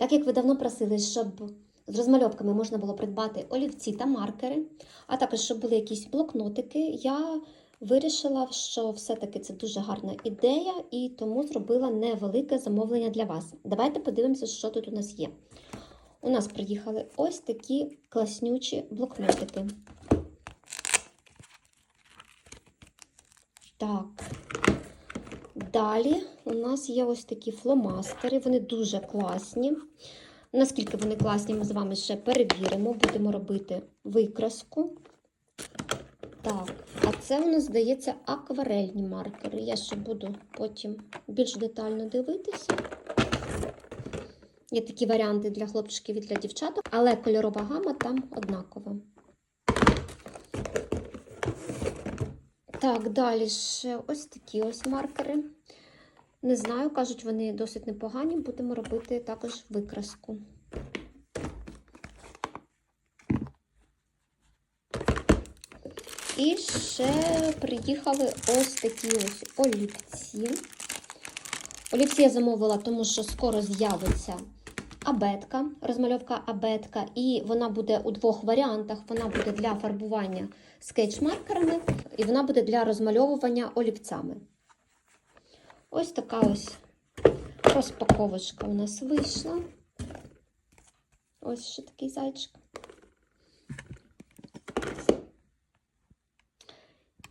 Так як ви давно просили, щоб з розмальовками можна було придбати олівці та маркери, а також щоб були якісь блокнотики, я вирішила, що все-таки це дуже гарна ідея, і тому зробила невелике замовлення для вас. Давайте подивимося, що тут у нас є. У нас приїхали ось такі класнючі блокнотики. Так. Далі у нас є ось такі фломастери, вони дуже класні. Наскільки вони класні, ми з вами ще перевіримо, будемо робити викраску. Так, а це у нас, здається, акварельні маркери. Я ще буду потім більш детально дивитися. Є такі варіанти для хлопчиків і для дівчаток, але кольорова гама там однакова. Так, далі ще ось такі ось маркери. Не знаю, кажуть, вони досить непогані. Будемо робити також викраску. І ще приїхали ось такі ось олівці. Олівці я замовила, тому що скоро з'явиться абетка, розмальовка абетка, і вона буде у двох варіантах. Вона буде для фарбування скетч-маркерами, і вона буде для розмальовування олівцями. Ось така ось розпаковочка у нас вийшла. Ось ще такий зайчик.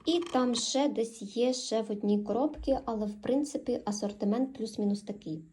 І там ще десь є ще в одній коробці, але в принципі асортимент плюс-мінус такий.